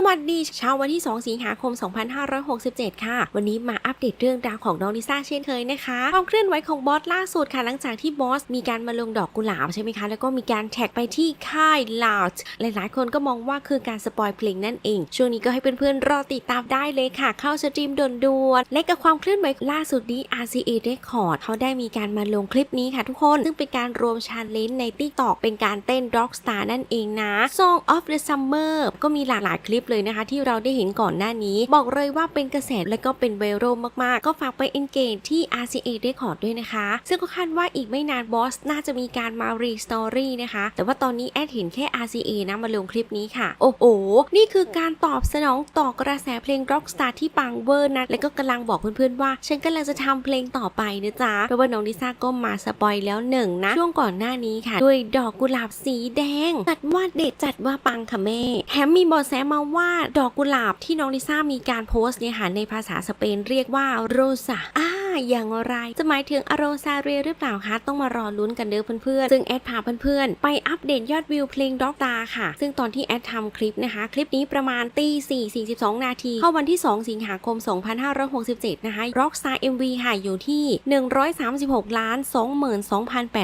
สวัสดีเช้าวันที่ 2 สิงหาคม 2567 ค่ะ วันนี้มาอัปเดตเรื่องราวของน้องลิซ่าเช่นเคยนะคะความเคลื่อนไหวของบอสล่าสุดค่ะ หลังจากที่บอสมีการมาลงดอกกุหลาบใช่ไหมคะ แล้วก็มีการแท็กไปที่ค่ายลาวหลายๆ คนก็มองว่าคือการสปอยเพลงนั่นเอง ช่วงนี้ก็ให้เพื่อนๆ รอติดตามได้เลยค่ะ เข้าสตรีมด่วนๆและกับความเคลื่อนไหวล่าสุดนี้ RCA Record เขาได้มีการมาลงคลิปนี้ค่ะทุกคน ซึ่งเป็นการรวมชาเลนจ์ใน TikTok เป็นการเต้น Rockstar นั่นเองนะ Song of the Summer ก็มีหลากหลายคลิปเลยนะคะ ที่เราได้เห็นก่อนหน้านี้ บอกเลยว่าเป็นกระแสและก็เป็นไวรัลมากๆ ก็ฝากไป engage ที่ RCA Record ด้วยนะคะ ซึ่งก็คาดว่าอีกไม่นานบอสน่าจะมีการมา re-story นะคะ แต่ว่าตอนนี้แอดเห็นแค่ RCA นะมาลงคลิปนี้ค่ะ โอ้โห นี่คือการตอบสนองต่อกระแสเพลง Rockstar ที่ปังเวอร์นะและก็กำลังบอกเพื่อนๆว่า ฉันกำลังจะทำเพลงต่อไปนะจ๊ะเพราะว่าน้องลิซ่าก็มาสปอยแล้วหนึ่งนะช่วงก่อนหน้านี้ค่ะ ด้วยดอกกุหลาบสีแดงจัดว่าเด็ดจัดว่าปังค่ะแม่แถมมีบอแสมาว่าดอกกุหลาบที่น้องลิซ่ามีการโพสต์เนี่ยค่ะในภาษาสเปนเรียกว่าโรซาอ่า อย่างไร จะหมายถึงอโรซาเรียหรือเปล่าคะ ต้องมารอลุ้นกันเด้อเพื่อนๆ ซึ่งแอดพาเพื่อนๆ ไปอัปเดตยอดวิวเพลงด็อกตาค่ะ ซึ่งตอนที่แอดทำคลิปนะคะ คลิปนี้ประมาณตี4 42 นาที เข้าวันที่ 2 สิงหาคม 2567 นะคะ Rockstar MV ค่ะ อยู่ที่ 136 ล้าน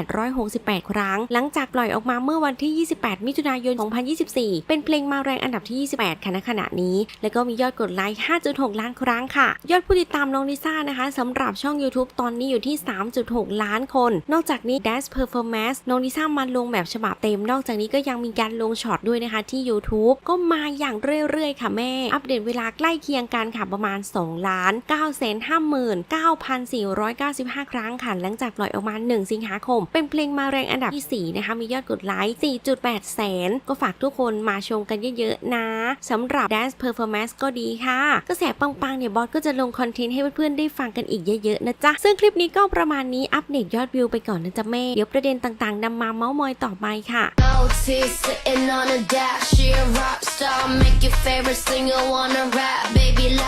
22,868 ครั้ง หลังจากปล่อยออกมาเมื่อวันที่ 28 มิถุนายน 2024 เป็นเพลงมาแรงอันดับที่ 28 ค่ะณขณะนี้ และก็มียอดกดไลค์ 5.6 ล้านครั้งค่ะ ยอดผู้ติดตามน้องลิซ่านะคะสำหรับช่่อง YouTube ตอนนี้อยู่ที่ 3.6 ล้านคน นอกจากนี้ Dance Performance น้องลิซ่ามาลงแบบฉบับเต็ม นอกจากนี้ก็ยังมีการลงช็อตด้วยนะคะที่ YouTube ก็มาอย่างเรื่อยๆ ค่ะแม่ อัปเดตเวลาใกล้เคียงกันค่ะประมาณ 2 ล้าน9 59,495 ครั้งค่ะ หลังจากปล่อยออกมา 1 สิงหาคม เป็นเพลงมาแรงอันดับที่ 4 นะคะ มียอดกดไลค์ 4.8 แสน ก็ฝากทุกคนมาชมกันเยอะๆ นะสำหรับ Dance Performance ก็ดีค่ะ กระแสปังๆเนี่ยบอสก็จะลงคอนเทนต์ให้เพื่อนๆ ได้ฟังกันอีกเยอะๆนะจ๊ะ ซึ่งคลิปนี้ก็ประมาณนี้อัปเดตยอดวิวไปก่อนนะจ๊ะแม่ เดี๋ยวประเด็นต่างๆนำมาเมาส์มอยต่อไปค่ะ Tears sitting on a dash, she a rock star, make your favorite singer wanna rap, baby.